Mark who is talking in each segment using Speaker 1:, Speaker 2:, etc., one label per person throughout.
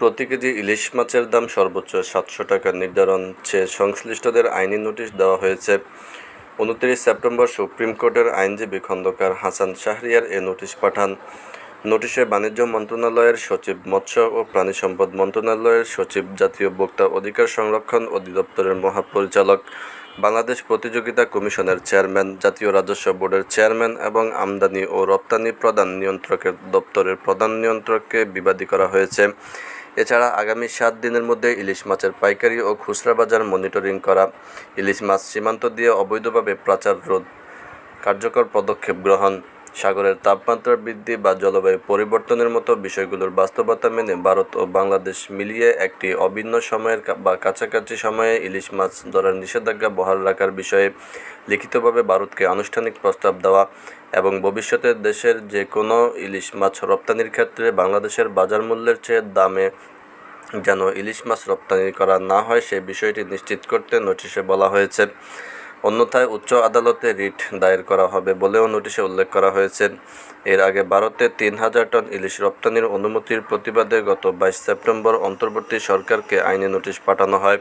Speaker 1: প্রতি কেজি ইলিশ মাছের দাম সর্বোচ্চ সাতশো টাকা নির্ধারণ চেয়ে সংশ্লিষ্টদের আইনি নোটিশ দেওয়া হয়েছে। উনত্রিশ সেপ্টেম্বর সুপ্রিম কোর্টের আইনজীবী খন্দকার হাসান শাহরিয়ার এ নোটিশ পাঠান। নোটিশে বাণিজ্য মন্ত্রণালয়ের সচিব, মৎস্য ও প্রাণী সম্পদ মন্ত্রণালয়ের সচিব, জাতীয় ভোক্তা অধিকার সংরক্ষণ অধিদপ্তরের মহাপরিচালক, বাংলাদেশ প্রতিযোগিতা কমিশনের চেয়ারম্যান, জাতীয় রাজস্ব বোর্ডের চেয়ারম্যান এবং আমদানি ও রপ্তানি প্রধান নিয়ন্ত্রকের দপ্তরের প্রধান নিয়ন্ত্রককে বিবাদী করা হয়েছে। এছাড়া আগামী সাত দিনের মধ্যে ইলিশ মাছের পাইকারি ও খুচরা বাজার মনিটরিং করা, ইলিশ মাছ সীমান্ত দিয়ে অবৈধভাবে পাচার রোধ, কার্যকর পদক্ষেপ গ্রহণ। সাগরের তাপমাত্রা বৃদ্ধি বা জলবায়ু পরিবর্তনের মতো বিষয়গুলোর বাস্তবতা মেনে ভারত ও বাংলাদেশ মিলিয়ে একটি অভিন্ন সময়ের বা কাছাকাছি সময়ে ইলিশ মাছ ধরার নিষেধাজ্ঞা বহাল রাখার বিষয়ে লিখিতভাবে ভারতকে আনুষ্ঠানিক প্রস্তাব দেওয়া এবং ভবিষ্যতে দেশের যে কোনো ইলিশ মাছ রপ্তানির ক্ষেত্রে বাংলাদেশের বাজার মূল্যের চেয়ে দামে যেন ইলিশ মাছ রপ্তানি করা না হয় সে বিষয়টি নিশ্চিত করতে নোটিশে বলা হয়েছে। অন্যথায় উচ্চ আদালতে রিট দায়ের করা হবে বলেও নোটিশে উল্লেখ করা হয়েছে। এর আগে ভারতে তিন হাজার টন ইলিশ রপ্তানির অনুমতির প্রতিবাদে গত বাইশ সেপ্টেম্বর অন্তর্বর্তী সরকারকে আইনি নোটিশ পাঠানো হয়।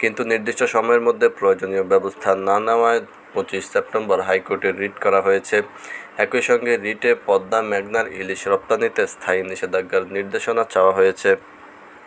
Speaker 1: কিন্তু নির্দিষ্ট সময়ের মধ্যে প্রয়োজনীয় ব্যবস্থা না নেওয়ায় পঁচিশ সেপ্টেম্বর হাইকোর্টে রিট করা হয়েছে। একই সঙ্গে রিটে পদ্মা মেঘনার ইলিশ রপ্তানিতে স্থায়ী নিষেধাজ্ঞার নির্দেশনা চাওয়া হয়েছে।